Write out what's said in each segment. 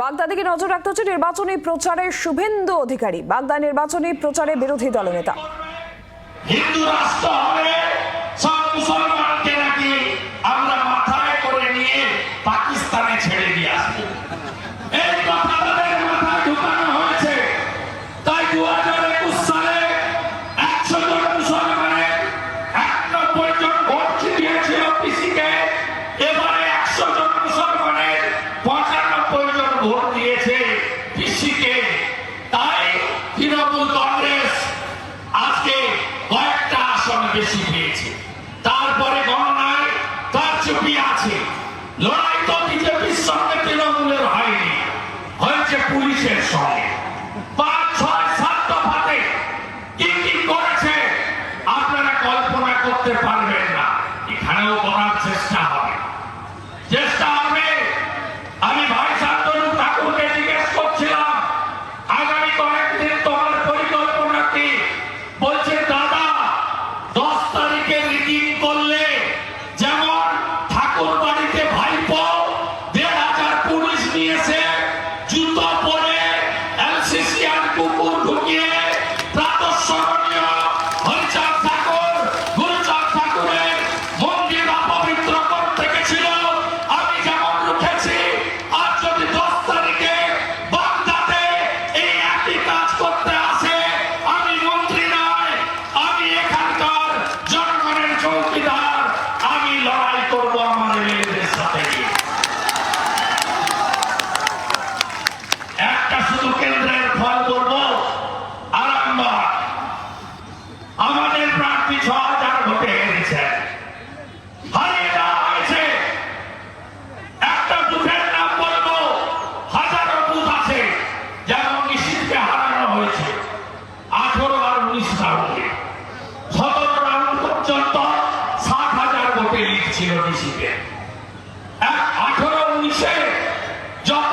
বাগদা দিকে নজর রাখতে হচ্ছে নির্বাচনী প্রচারে শুভেন্দু অধিকারী। বাগদা নির্বাচনী প্রচারে বিরোধী দলনেতা। হিন্দু ভোট দিয়েছে পিসিকে তাই তৃণমূল কংগ্রেস আজকে কয়েকটা আসন বেশি পেয়েছে। তারপরে গণনায় তার চুপি আছে। লড়াই তো বিজেপির সঙ্গে তৃণমূলের হয়নি, হয়েছে পুলিশের সঙ্গে। পাঁচ, ছয়, সাত দফাতে কি কি করেছে আপনারা কল্পনা করতে পারবেন পুলিশ প্রার্থী ছ হাজার ভোটে হেরেছেন হারিয়ে দেওয়া হারানো হয়েছে। আঠারো আর উনিশ রাউন্ডে। সতেরো রাউন্ড পর্যন্ত হাজার ভোটে লিড ছিল নিশ্চিতে আঠারো উনিশে যত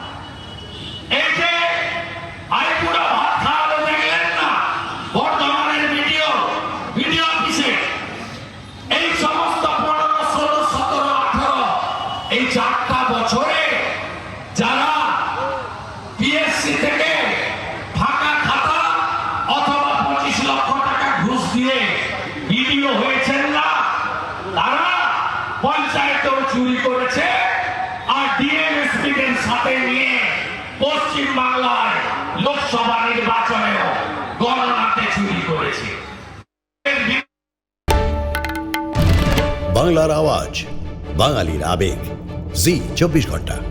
পঞ্চায়েতেও চুরি করেছে আর লোকসভা চুরি করেছে। বাংলার আওয়াজ বাঙালির আবেগ। জি চব্বিশ ঘণ্টা।